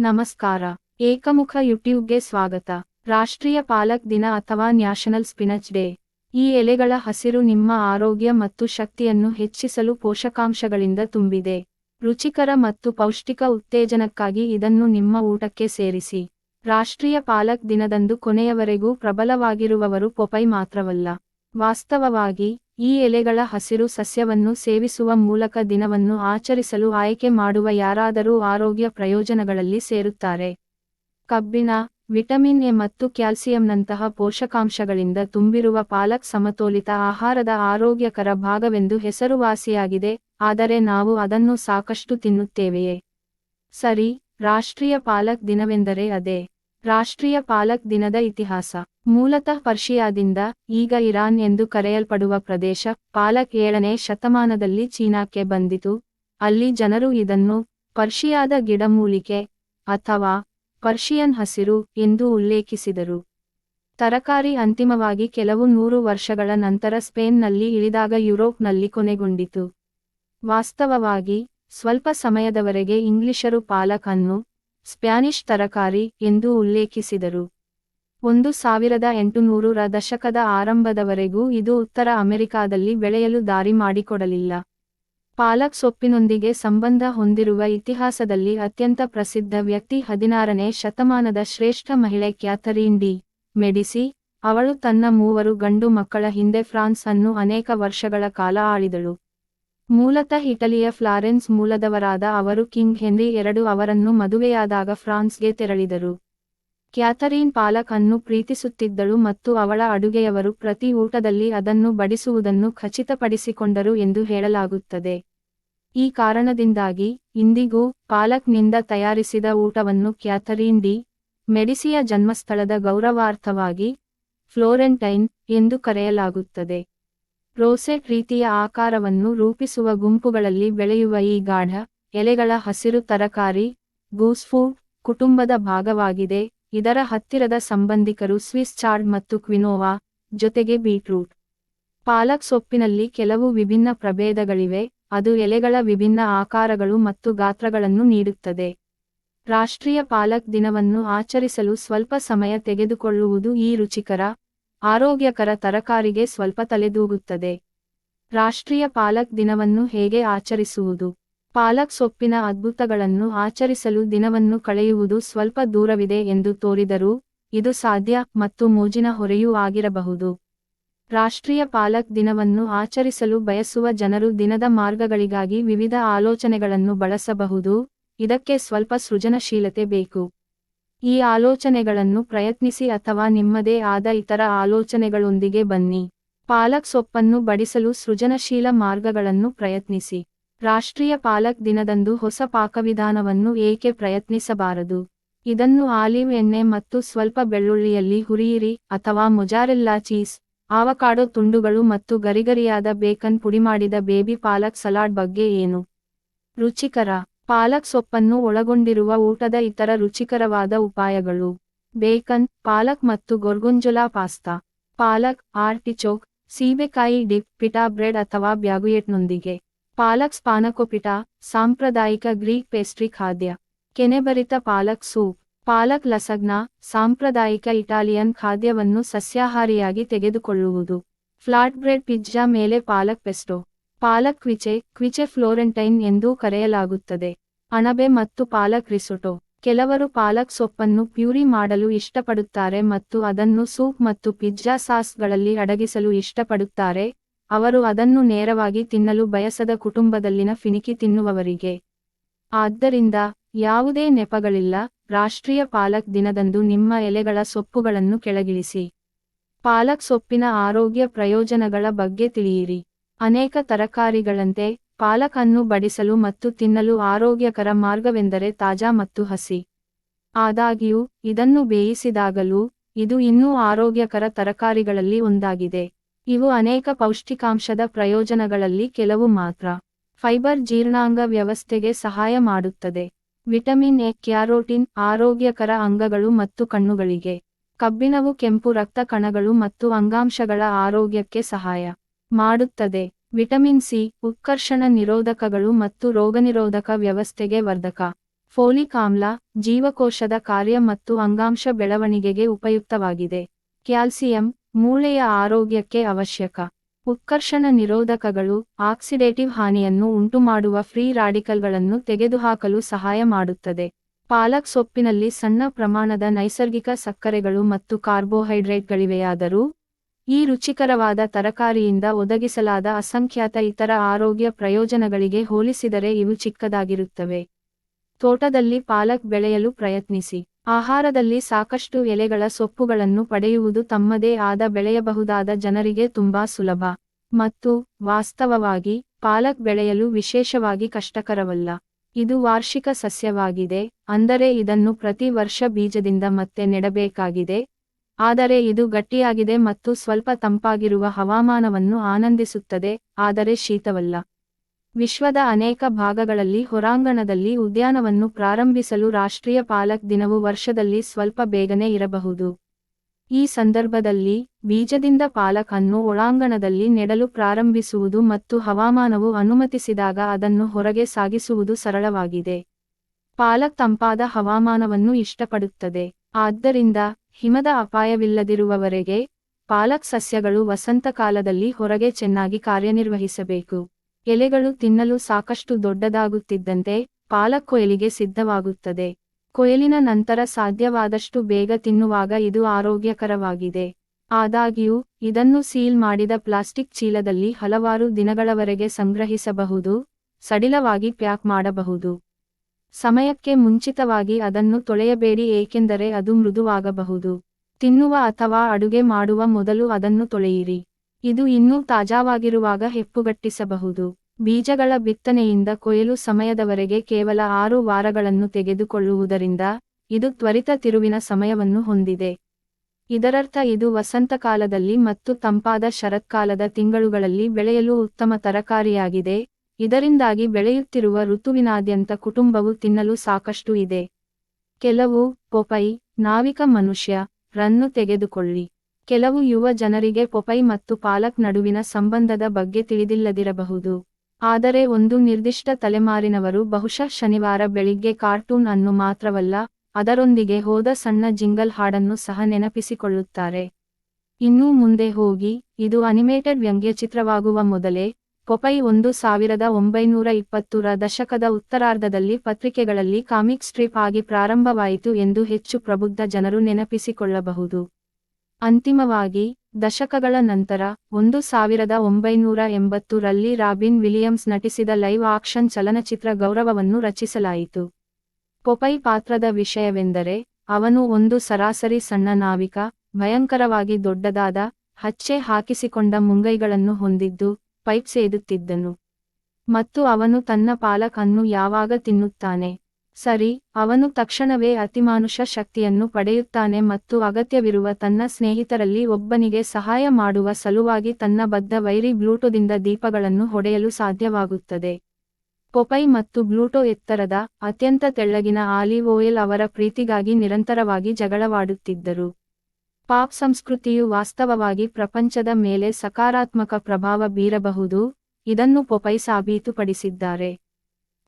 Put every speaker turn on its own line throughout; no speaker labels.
ನಮಸ್ಕಾರ. ಏಕಮುಖ ಯೂಟ್ಯೂಬ್ಗೆ ಸ್ವಾಗತ. ರಾಷ್ಟ್ರೀಯ ಪಾಲಕ್ ದಿನ ಅಥವಾ ನ್ಯಾಷನಲ್ ಸ್ಪಿನಚ್ ಡೇ. ಈ ಎಲೆಗಳ ಹಸಿರು ನಿಮ್ಮ ಆರೋಗ್ಯ ಮತ್ತು ಶಕ್ತಿಯನ್ನು ಹೆಚ್ಚಿಸಲು ಪೋಷಕಾಂಶಗಳಿಂದ ತುಂಬಿದೆ. ರುಚಿಕರ ಮತ್ತು ಪೌಷ್ಟಿಕ ಉತ್ತೇಜನಕ್ಕಾಗಿ ಇದನ್ನು ನಿಮ್ಮ ಊಟಕ್ಕೆ ಸೇರಿಸಿ. ರಾಷ್ಟ್ರೀಯ ಪಾಲಕ್ ದಿನದಂದು ಕೊನೆಯವರೆಗೂ ಪ್ರಬಲವಾಗಿರುವವರು ಪೊಪೈ ಮಾತ್ರವಲ್ಲ. ವಾಸ್ತವವಾಗಿ ಈ ಎಲೆಗಳ ಹಸಿರು ಸಸ್ಯವನ್ನು ಸೇವಿಸುವ ಮೂಲಕ ದಿನವನ್ನು ಆಚರಿಸಲು ಆಯ್ಕೆ ಮಾಡುವ ಯಾರಾದರೂ ಆರೋಗ್ಯ ಪ್ರಯೋಜನಗಳಲ್ಲಿ ಸೇರುತ್ತಾರೆ. ಕಬ್ಬಿನ ವಿಟಮಿನ್ ಎ ಮತ್ತು ಕ್ಯಾಲ್ಸಿಯಂನಂತಹ ಪೋಷಕಾಂಶಗಳಿಂದ ತುಂಬಿರುವ ಪಾಲಕ್ ಸಮತೋಲಿತ ಆಹಾರದ ಆರೋಗ್ಯಕರ ಭಾಗವೆಂದು ಹೆಸರುವಾಸಿಯಾಗಿದೆ, ಆದರೆ ನಾವು ಅದನ್ನು ಸಾಕಷ್ಟು ತಿನ್ನುತ್ತೇವೆಯೇ? ಸರಿ, ರಾಷ್ಟ್ರೀಯ ಪಾಲಕ್ ದಿನವೆಂದರೆ ಅದೇ. ರಾಷ್ಟ್ರೀಯ ಪಾಲಕ್ ದಿನದ ಇತಿಹಾಸ. ಮೂಲತಃ ಪರ್ಷಿಯಾದಿಂದ ಈಗ ಇರಾನ್ ಎಂದು ಕರೆಯಲ್ಪಡುವ ಪ್ರದೇಶ ಪಾಲಕ್ ಏಳನೇ ಶತಮಾನದಲ್ಲಿ ಚೀನಾಕ್ಕೆ ಬಂದಿತು. ಅಲ್ಲಿ ಜನರು ಇದನ್ನು ಪರ್ಷಿಯಾದ ಗಿಡಮೂಲಿಕೆ ಅಥವಾ ಪರ್ಷಿಯನ್ ಹಸಿರು ಎಂದು ಉಲ್ಲೇಖಿಸಿದರು. ತರಕಾರಿ ಅಂತಿಮವಾಗಿ ಕೆಲವು ನೂರು ವರ್ಷಗಳ ನಂತರ ಸ್ಪೇನ್ನಲ್ಲಿ ಇಳಿದಾಗ ಯುರೋಪ್ನಲ್ಲಿ ಕೊನೆಗೊಂಡಿತು. ವಾಸ್ತವವಾಗಿ, ಸ್ವಲ್ಪ ಸಮಯದವರೆಗೆ ಇಂಗ್ಲಿಷರು ಪಾಲಕ್ ಅನ್ನು ಸ್ಪ್ಯಾನಿಷ್ ತರಕಾರಿ ಎಂದು ಉಲ್ಲೇಖಿಸಿದರು. ಒಂದು ಸಾವಿರದ ಎಂಟುನೂರರ ದಶಕದ ಆರಂಭದವರೆಗೂ ಇದು ಉತ್ತರ ಅಮೆರಿಕಾದಲ್ಲಿ ಬೆಳೆಯಲು ದಾರಿ ಮಾಡಿಕೊಡಲಿಲ್ಲ. ಪಾಲಕ್ ಸೊಪ್ಪಿನೊಂದಿಗೆ ಸಂಬಂಧ ಹೊಂದಿರುವ ಇತಿಹಾಸದಲ್ಲಿ ಅತ್ಯಂತ ಪ್ರಸಿದ್ಧ ವ್ಯಕ್ತಿ ಹದಿನಾರನೇ ಶತಮಾನದ ಶ್ರೇಷ್ಠ ಮಹಿಳೆ ಕ್ಯಾಥರೀನ್ ಡಿ ಮೆಡಿಸಿ, ಅವಳು ತನ್ನ ಮೂವರು ಗಂಡು ಮಕ್ಕಳ ಹಿಂದೆ ಫ್ರಾನ್ಸ್ ಅನ್ನು ಅನೇಕ ವರ್ಷಗಳ ಕಾಲ ಆಳಿದಳು. ಮೂಲತಃ ಇಟಲಿಯ ಫ್ಲಾರೆನ್ಸ್ ಮೂಲದವರಾದ ಅವರು ಕಿಂಗ್ ಹೆನ್ರಿ ಎರಡು ಅವರನ್ನು ಮದುವೆಯಾದಾಗ ಫ್ರಾನ್ಸ್ಗೆ ತೆರಳಿದರು. ಕ್ಯಾಥರೀನ್ ಪಾಲಕ್ ಅನ್ನು ಪ್ರೀತಿಸುತ್ತಿದ್ದಳು ಮತ್ತು ಅವಳ ಅಡುಗೆಯವರು ಪ್ರತಿ ಊಟದಲ್ಲಿ ಅದನ್ನು ಬಡಿಸುವುದನ್ನು ಖಚಿತಪಡಿಸಿಕೊಂಡರು ಎಂದು ಹೇಳಲಾಗುತ್ತದೆ. ಈ ಕಾರಣದಿಂದಾಗಿ, ಇಂದಿಗೂ ಪಾಲಕ್ನಿಂದ ತಯಾರಿಸಿದ ಊಟವನ್ನು ಕ್ಯಾಥರೀನ್ ಡಿ. ಮೆಡಿಸಿಯ ಜನ್ಮಸ್ಥಳದ ಗೌರವಾರ್ಥವಾಗಿ ಫ್ಲೋರೆಂಟೈನ್ ಎಂದು ಕರೆಯಲಾಗುತ್ತದೆ. ರೋಸೆಟ್ ರೀತಿಯ ಆಕಾರವನ್ನು ರೂಪಿಸುವ ಗುಂಪುಗಳಲ್ಲಿ ಬೆಳೆಯುವ ಈ ಗಾಢ, ಎಲೆಗಳ ಹಸಿರು ತರಕಾರಿ ಗೂಸ್ಫೂಡ್ ಕುಟುಂಬದ ಭಾಗವಾಗಿದೆ. ಇದರ ಹತ್ತಿರದ ಸಂಬಂಧಿಕರು ಸ್ವಿಸ್ ಚಾರ್ಡ್ ಮತ್ತು ಕ್ವಿನೋವಾ, ಜೊತೆಗೆ ಬೀಟ್ರೂಟ್. ಪಾಲಕ್ ಸೊಪ್ಪಿನಲ್ಲಿ ಕೆಲವು ವಿಭಿನ್ನ ಪ್ರಭೇದಗಳಿವೆ. ಅದು ಎಲೆಗಳ ವಿಭಿನ್ನ ಆಕಾರಗಳು ಮತ್ತು ಗಾತ್ರಗಳನ್ನು ನೀಡುತ್ತದೆ. ರಾಷ್ಟ್ರೀಯ ಪಾಲಕ್ ದಿನವನ್ನು ಆಚರಿಸಲು ಸ್ವಲ್ಪ ಸಮಯ ತೆಗೆದುಕೊಳ್ಳುವುದು ಈ ರುಚಿಕರ ಆರೋಗ್ಯಕರ ತರಕಾರಿಗೆ ಸ್ವಲ್ಪ ತಲೆದೂಗುತ್ತದೆ ರಾಷ್ಟ್ರೀಯ ಪಾಲಕ್ ದಿನವನ್ನು ಹೇಗೆ ಆಚರಿಸುವುದು? ಪಾಲಕ್ ಸೊಪ್ಪಿನ ಅದ್ಭುತಗಳನ್ನು ಆಚರಿಸಲು ದಿನವನ್ನು ಕಳೆಯುವುದು ಸ್ವಲ್ಪ ದೂರವಿದೆ ಎಂದು ತೋರಿದರೂ, ಇದು ಸಾಧ್ಯ ಮತ್ತು ಮೋಜಿನ ಹೊರೆಯೂ ಆಗಿರಬಹುದು. ರಾಷ್ಟ್ರೀಯ ಪಾಲಕ್ ದಿನವನ್ನು ಆಚರಿಸಲು ಬಯಸುವ ಜನರು ದಿನದ ಮಾರ್ಗಗಳಿಗಾಗಿ ವಿವಿಧ ಆಲೋಚನೆಗಳನ್ನು ಬಳಸಬಹುದು, ಇದಕ್ಕೆ ಸ್ವಲ್ಪ ಸೃಜನಶೀಲತೆ ಬೇಕು. ಈ ಆಲೋಚನೆಗಳನ್ನು ಪ್ರಯತ್ನಿಸಿ ಅಥವಾ ನಿಮ್ಮದೇ ಆದ ಇತರ ಆಲೋಚನೆಗಳೊಂದಿಗೆ ಬನ್ನಿ. ಪಾಲಕ್ ಸೊಪ್ಪನ್ನು ಬಡಿಸಲು ಸೃಜನಶೀಲ ಮಾರ್ಗಗಳನ್ನು ಪ್ರಯತ್ನಿಸಿ. ರಾಷ್ಟ್ರೀಯ ಪಾಲಕ್ ದಿನದಂದು ಹೊಸ ಪಾಕವಿಧಾನವನ್ನು ಏಕೆ ಪ್ರಯತ್ನಿಸಬಾರದು? ಇದನ್ನು ಆಲಿವ್ ಎಣ್ಣೆ ಮತ್ತು ಸ್ವಲ್ಪ ಬೆಳ್ಳುಳ್ಳಿಯಲ್ಲಿ ಹುರಿಯಿರಿ ಅಥವಾ ಮೊಜಾರೆಲ್ಲಾ ಚೀಸ್, ಆವಕಾಡೋ ತುಂಡುಗಳು ಮತ್ತು ಗರಿಗರಿಯಾದ ಬೇಕನ್ ಪುಡಿಮಾಡಿದ ಬೇಬಿ ಪಾಲಕ್ ಸಲಾಡ್ ಬಗ್ಗೆ ಏನು? ರುಚಿಕರ. ಪಾಲಕ್ ಸೊಪ್ಪನ್ನು ಒಳಗೊಂಡಿರುವ ಊಟದ ಇತರ ರುಚಿಕರವಾದ ಉಪಾಯಗಳು. ಬೇಕನ್, ಪಾಲಕ್ ಮತ್ತು ಗೊರ್ಗೊಂಜೊಲಾ ಪಾಸ್ತಾ. ಪಾಲಕ್, ಆರ್ಟಿಚೋಕ್, ಸೀಬೆಕಾಯಿ ಡಿಪ್, ಪಿಟಾ ಬ್ರೆಡ್ ಅಥವಾ ಬ್ಯಾಗುಯೆಟ್ನೊಂದಿಗೆ. ಪಾಲಕ್ ಸ್ಪಾನಕೊಪಿಟಾ, ಸಾಂಪ್ರದಾಯಿಕ ಗ್ರೀಕ್ ಪೇಸ್ಟ್ರಿ ಖಾದ್ಯ. ಕೆನೆಬರಿತ ಪಾಲಕ್ ಸೂಪ್. ಪಾಲಕ್ ಲಸಗ್ನ, ಸಾಂಪ್ರದಾಯಿಕ ಇಟಾಲಿಯನ್ ಖಾದ್ಯವನ್ನು ಸಸ್ಯಾಹಾರಿಯಾಗಿ ತೆಗೆದುಕೊಳ್ಳುವುದು. ಫ್ಲಾಟ್ ಬ್ರೆಡ್ ಪಿಜ್ಜಾ ಮೇಲೆ ಪಾಲಕ್ ಪೆಸ್ಟೋ. ಪಾಲಕ್ ಕ್ವಿಚೆ ಕ್ವಿಚೆ ಫ್ಲೋರೆಂಟೈನ್ ಎಂದೂ ಕರೆಯಲಾಗುತ್ತದೆ. ಅಣಬೆ ಮತ್ತು ಪಾಲಕ್ ರಿಸೊಟೊ. ಕೆಲವರು ಪಾಲಕ್ ಸೊಪ್ಪನ್ನು ಪ್ಯೂರಿ ಮಾಡಲು ಇಷ್ಟಪಡುತ್ತಾರೆ ಮತ್ತು ಅದನ್ನು ಸೂಪ್ ಮತ್ತು ಪಿಜ್ಜಾ ಸಾಸ್ಗಳಲ್ಲಿ ಅಡಗಿಸಲು ಇಷ್ಟಪಡುತ್ತಾರೆ. ಅವರು ಅದನ್ನು ನೇರವಾಗಿ ತಿನ್ನಲು ಬಯಸದ ಕುಟುಂಬದಲ್ಲಿನ ಫಿನಿಕಿ ತಿನ್ನುವವರಿಗೆ. ಆದ್ದರಿಂದ, ಯಾವುದೇ ನೆಪಗಳಿಲ್ಲ, ರಾಷ್ಟ್ರೀಯ ಪಾಲಕ್ ದಿನದಂದು ನಿಮ್ಮ ಎಲೆಗಳ ಸೊಪ್ಪುಗಳನ್ನು ಕೆಳಗಿಳಿಸಿ. ಪಾಲಕ್ ಸೊಪ್ಪಿನ ಆರೋಗ್ಯ ಪ್ರಯೋಜನಗಳ ಬಗ್ಗೆ ತಿಳಿಯಿರಿ. ಅನೇಕ ತರಕಾರಿಗಳಂತೆ ಪಾಲಕ್ ಅನ್ನು ಬಡಿಸಲು ಮತ್ತು ತಿನ್ನಲು ಆರೋಗ್ಯಕರ ಮಾರ್ಗವೆಂದರೆ ತಾಜಾ ಮತ್ತು ಹಸಿ. ಆದಾಗ್ಯೂ, ಇದನ್ನು ಬೇಯಿಸಿದಾಗಲೂ, ಇದು ಇನ್ನೂ ಆರೋಗ್ಯಕರ ತರಕಾರಿಗಳಲ್ಲಿ ಒಂದಾಗಿದೆ. ಇವು ಅನೇಕ ಪೌಷ್ಟಿಕಾಂಶದ ಪ್ರಯೋಜನಗಳಲ್ಲಿ ಕೆಲವು ಮಾತ್ರ. ಫೈಬರ್ ಜೀರ್ಣಾಂಗ ವ್ಯವಸ್ಥೆಗೆ ಸಹಾಯ ಮಾಡುತ್ತದೆ. ವಿಟಮಿನ್ ಎ, ಕ್ಯಾರೋಟಿನ್, ಆರೋಗ್ಯಕರ ಅಂಗಗಳು ಮತ್ತು ಕಣ್ಣುಗಳಿಗೆ. ಕಬ್ಬಿಣವು ಕೆಂಪು ರಕ್ತ ಕಣಗಳು ಮತ್ತು ಅಂಗಾಂಶಗಳ ಆರೋಗ್ಯಕ್ಕೆ ಸಹಾಯ ಮಾಡುತ್ತದೆ. ವಿಟಮಿನ್ ಸಿ, ಉತ್ಕರ್ಷಣ ನಿರೋಧಕಗಳು ಮತ್ತು ರೋಗನಿರೋಧಕ ವ್ಯವಸ್ಥೆಗೆ ವರ್ಧಕ. ಫೋಲಿಕ್ ಆಮ್ಲ, ಜೀವಕೋಶದ ಕಾರ್ಯ ಮತ್ತು ಅಂಗಾಂಶ ಬೆಳವಣಿಗೆಗೆ ಉಪಯುಕ್ತವಾಗಿದೆ. ಕ್ಯಾಲ್ಸಿಯಂ, ಮೂಳೆಯ ಆರೋಗ್ಯಕ್ಕೆ ಅವಶ್ಯಕ. ಉತ್ಕರ್ಷಣ ನಿರೋಧಕಗಳು, ಆಕ್ಸಿಡೇಟಿವ್ ಹಾನಿಯನ್ನು ಉಂಟುಮಾಡುವ ಫ್ರೀ ರಾಡಿಕಲ್ಗಳನ್ನು ತೆಗೆದುಹಾಕಲು ಸಹಾಯ ಮಾಡುತ್ತದೆ. ಪಾಲಕ್ ಸೊಪ್ಪಿನಲ್ಲಿ ಸಣ್ಣ ಪ್ರಮಾಣದ ನೈಸರ್ಗಿಕ ಸಕ್ಕರೆಗಳು ಮತ್ತು ಕಾರ್ಬೋಹೈಡ್ರೇಟ್ಗಳಿವೆಯಾದರೂ ಈ ರುಚಿಕರವಾದ ತರಕಾರಿಯಿಂದ ಒದಗಿಸಲಾದ ಅಸಂಖ್ಯಾತ ಇತರ ಆರೋಗ್ಯ ಪ್ರಯೋಜನಗಳಿಗೆ ಹೋಲಿಸಿದರೆ ಇವು ಚಿಕ್ಕದಾಗಿರುತ್ತವೆ. ತೋಟದಲ್ಲಿ ಪಾಲಕ್ ಬೆಳೆಯಲು ಪ್ರಯತ್ನಿಸಿ. ಆಹಾರದಲ್ಲಿ ಸಾಕಷ್ಟು ಎಲೆಗಳ ಸೊಪ್ಪುಗಳನ್ನು ಪಡೆಯುವುದು ತಮ್ಮದೇ ಆದ ಬೆಳೆಯಬಹುದಾದ ಜನರಿಗೆ ತುಂಬಾ ಸುಲಭ. ಮತ್ತು, ವಾಸ್ತವವಾಗಿ, ಪಾಲಕ್ ಬೆಳೆಯಲು ವಿಶೇಷವಾಗಿ ಕಷ್ಟಕರವಲ್ಲ. ಇದು ವಾರ್ಷಿಕ ಸಸ್ಯವಾಗಿದೆ, ಅಂದರೆ ಇದನ್ನು ಪ್ರತಿ ವರ್ಷ ಬೀಜದಿಂದ ಮತ್ತೆ ನೆಡಬೇಕಾಗಿದೆ ಆದರೆ ಇದು ಗಟ್ಟಿಯಾಗಿದೆ ಮತ್ತು ಸ್ವಲ್ಪ ತಂಪಾಗಿರುವ ಹವಾಮಾನವನ್ನು ಆನಂದಿಸುತ್ತದೆ, ಆದರೆ ಶೀತವಲ್ಲ. ವಿಶ್ವದ ಅನೇಕ ಭಾಗಗಳಲ್ಲಿ ಹೊರಾಂಗಣದಲ್ಲಿ ಉದ್ಯಾನವನ್ನು ಪ್ರಾರಂಭಿಸಲು ರಾಷ್ಟ್ರೀಯ ಪಾಲಕ್ ದಿನವು ವರ್ಷದಲ್ಲಿ ಸ್ವಲ್ಪ ಬೇಗನೆ ಇರಬಹುದು. ಈ ಸಂದರ್ಭದಲ್ಲಿ ಬೀಜದಿಂದ ಪಾಲಕ್ ಅನ್ನು ಒಳಾಂಗಣದಲ್ಲಿ ನೆಡಲು ಪ್ರಾರಂಭಿಸುವುದು ಮತ್ತು ಹವಾಮಾನವು ಅನುಮತಿಸಿದಾಗ ಅದನ್ನು ಹೊರಗೆ ಸಾಗಿಸುವುದು ಸರಳವಾಗಿದೆ. ಪಾಲಕ್ ತಂಪಾದ ಹವಾಮಾನವನ್ನು ಇಷ್ಟಪಡುತ್ತದೆ. ಆದ್ದರಿಂದ ಹಿಮದ ಅಪಾಯವಿಲ್ಲದಿರುವವರೆಗೆ ಪಾಲಕ್ ಸಸ್ಯಗಳು ವಸಂತಕಾಲದಲ್ಲಿ ಹೊರಗೆ ಚೆನ್ನಾಗಿ ಕಾರ್ಯನಿರ್ವಹಿಸಬೇಕು. ಎಲೆಗಳು ತಿನ್ನಲು ಸಾಕಷ್ಟು ದೊಡ್ಡದಾಗುತ್ತಿದ್ದಂತೆ ಪಾಲಕ್ ಕೊಯ್ಲಿಗೆ ಸಿದ್ಧವಾಗುತ್ತದೆ. ಕೊಯ್ಲಿನ ನಂತರ ಸಾಧ್ಯವಾದಷ್ಟು ಬೇಗ ತಿನ್ನುವಾಗ ಇದು ಆರೋಗ್ಯಕರವಾಗಿದೆ. ಆದಾಗ್ಯೂ, ಇದನ್ನು ಸೀಲ್ ಮಾಡಿದ ಪ್ಲಾಸ್ಟಿಕ್ ಚೀಲದಲ್ಲಿ ಹಲವಾರು ದಿನಗಳವರೆಗೆ ಸಂಗ್ರಹಿಸಬಹುದು, ಸಡಿಲವಾಗಿ ಪ್ಯಾಕ್ ಮಾಡಬಹುದು. ಸಮಯಕ್ಕೆ ಮುಂಚಿತವಾಗಿ ಅದನ್ನು ತೊಳೆಯಬೇಡಿ, ಏಕೆಂದರೆ ಅದು ಮೃದುವಾಗಬಹುದು. ತಿನ್ನುವ ಅಥವಾ ಅಡುಗೆ ಮಾಡುವ ಮೊದಲು ಅದನ್ನು ತೊಳೆಯಿರಿ. ಇದು ಇನ್ನೂ ತಾಜಾವಾಗಿರುವಾಗ ಹೆಪ್ಪುಗಟ್ಟಿಸಬಹುದು. ಬೀಜಗಳ ಬಿತ್ತನೆಯಿಂದ ಕೊಯ್ಲು ಸಮಯದವರೆಗೆ ಕೇವಲ ಆರು ವಾರಗಳನ್ನು ತೆಗೆದುಕೊಳ್ಳುವುದರಿಂದ ಇದು ತ್ವರಿತ ತಿರುವಿನ ಸಮಯವನ್ನು ಹೊಂದಿದೆ. ಇದರರ್ಥ ಇದು ವಸಂತಕಾಲದಲ್ಲಿ ಮತ್ತು ತಂಪಾದ ಶರತ್ಕಾಲದ ತಿಂಗಳುಗಳಲ್ಲಿ ಬೆಳೆಯಲು ಉತ್ತಮ ತರಕಾರಿಯಾಗಿದೆ. ಇದರಿಂದಾಗಿ ಬೆಳೆಯುತ್ತಿರುವ ಋತುವಿನಾದ್ಯಂತ ಕುಟುಂಬವು ತಿನ್ನಲು ಸಾಕಷ್ಟು ಇದೆ. ಕೆಲವು, ಪೊಪೈ, ನಾವಿಕ ಮನುಷ್ಯ, ರನ್ನು ತೆಗೆದುಕೊಳ್ಳಿ. ಕೆಲವು ಯುವ ಜನರಿಗೆ ಪೊಪೈ ಮತ್ತು ಪಾಲಕ್ ನಡುವಿನ ಸಂಬಂಧದ ಬಗ್ಗೆ ತಿಳಿದಿಲ್ಲದಿರಬಹುದು. ಆದರೆ ಒಂದು ನಿರ್ದಿಷ್ಟ ತಲೆಮಾರಿನವರು ಬಹುಶಃ ಶನಿವಾರ ಬೆಳಿಗ್ಗೆ ಕಾರ್ಟೂನ್ ಅನ್ನು ಮಾತ್ರವಲ್ಲ, ಅದರೊಂದಿಗೆ ಹೋದ ಸಣ್ಣ ಜಿಂಗಲ್ ಹಾಡನ್ನು ಸಹ ನೆನಪಿಸಿಕೊಳ್ಳುತ್ತಾರೆ. ಇನ್ನೂ ಮುಂದೆ ಹೋಗಿ, ಇದು ಅನಿಮೇಟೆಡ್ ವ್ಯಂಗ್ಯ ಚಿತ್ರವಾಗುವ ಮೊದಲೇ ಪೊಪೈ ಒಂದು ಸಾವಿರದ ಒಂಬೈನೂರ ಇಪ್ಪತ್ತರ ದಶಕದ ಉತ್ತರಾರ್ಧದಲ್ಲಿ ಪತ್ರಿಕೆಗಳಲ್ಲಿ ಕಾಮಿಕ್ ಸ್ಟ್ರಿಪ್ ಆಗಿ ಪ್ರಾರಂಭವಾಯಿತು ಎಂದು ಹೆಚ್ಚು ಪ್ರಬುದ್ಧ ಜನರು ನೆನಪಿಸಿಕೊಳ್ಳಬಹುದು. ಅಂತಿಮವಾಗಿ, ದಶಕಗಳ ನಂತರ, ಒಂದು ಸಾವಿರದ ಒಂಬೈನೂರ ಎಂಬತ್ತು ರಲ್ಲಿ ರಾಬಿನ್ ವಿಲಿಯಮ್ಸ್ ನಟಿಸಿದ ಲೈವ್ ಆಕ್ಷನ್ ಚಲನಚಿತ್ರ ಗೌರವವನ್ನು ರಚಿಸಲಾಯಿತು. ಪೊಪೈ ಪಾತ್ರದ ವಿಷಯವೆಂದರೆ, ಅವನು ಒಂದು ಸರಾಸರಿ ಸಣ್ಣ ನಾವಿಕ, ಭಯಂಕರವಾಗಿ ದೊಡ್ಡದಾದ, ಹಚ್ಚೆ ಹಾಕಿಸಿಕೊಂಡ ಮುಂಗೈಗಳನ್ನು ಹೊಂದಿದ್ದು ಪೈಪ್ ಸೇದುತ್ತಿದ್ದನು. ಮತ್ತು ಅವನು ತನ್ನ ಪಾಲಕನ್ನು ಯಾವಾಗ ತಿನ್ನುತ್ತಾನೆ? ಸರಿ, ಅವನು ತಕ್ಷಣವೇ ಅತಿಮಾನುಷ ಶಕ್ತಿಯನ್ನು ಪಡೆಯುತ್ತಾನೆ ಮತ್ತು ಅಗತ್ಯವಿರುವ ತನ್ನ ಸ್ನೇಹಿತರಲ್ಲಿ ಒಬ್ಬನಿಗೆ ಸಹಾಯ ಮಾಡುವ ಸಲುವಾಗಿ ತನ್ನ ಬದ್ಧ ವೈರಿ ಬ್ಲೂಟೋದಿಂದ ದೀಪಗಳನ್ನು ಹೊಡೆಯಲು ಸಾಧ್ಯವಾಗುತ್ತದೆ. ಪೊಪೈ ಮತ್ತು ಬ್ಲೂಟೋ ಎತ್ತರದ ಅತ್ಯಂತ ತೆಳ್ಳಗಿನ ಆಲಿವ್ ಅವರ ಪ್ರೀತಿಗಾಗಿ ನಿರಂತರವಾಗಿ ಜಗಳವಾಡುತ್ತಿದ್ದರು. ಪಾಪ್ ಸಂಸ್ಕೃತಿಯು ವಾಸ್ತವವಾಗಿ ಪ್ರಪಂಚದ ಮೇಲೆ ಸಕಾರಾತ್ಮಕ ಪ್ರಭಾವ ಬೀರಬಹುದು, ಇದನ್ನು ಪೊಪೈ ಸಾಬೀತುಪಡಿಸಿದ್ದಾರೆ.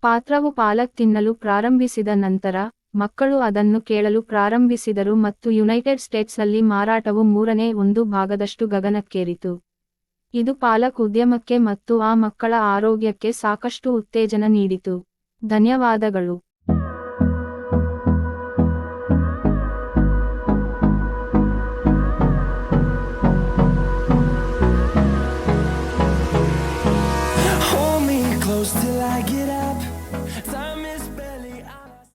ಪಾತ್ರವು ಪಾಲಕ್ ತಿನ್ನಲು ಪ್ರಾರಂಭಿಸಿದ ನಂತರ, ಮಕ್ಕಳು ಅದನ್ನು ಕೇಳಲು ಪ್ರಾರಂಭಿಸಿದರು ಮತ್ತು ಯುನೈಟೆಡ್ ಸ್ಟೇಟ್ಸ್ನಲ್ಲಿ ಮಾರಾಟವು ಮೂರನೇ ಒಂದು ಭಾಗದಷ್ಟು ಗಗನಕ್ಕೇರಿತು. ಇದು ಪಾಲಕ್ ಉದ್ಯಮಕ್ಕೆ ಮತ್ತು ಆ ಮಕ್ಕಳ ಆರೋಗ್ಯಕ್ಕೆ ಸಾಕಷ್ಟು ಉತ್ತೇಜನ ನೀಡಿತು. ಧನ್ಯವಾದಗಳು.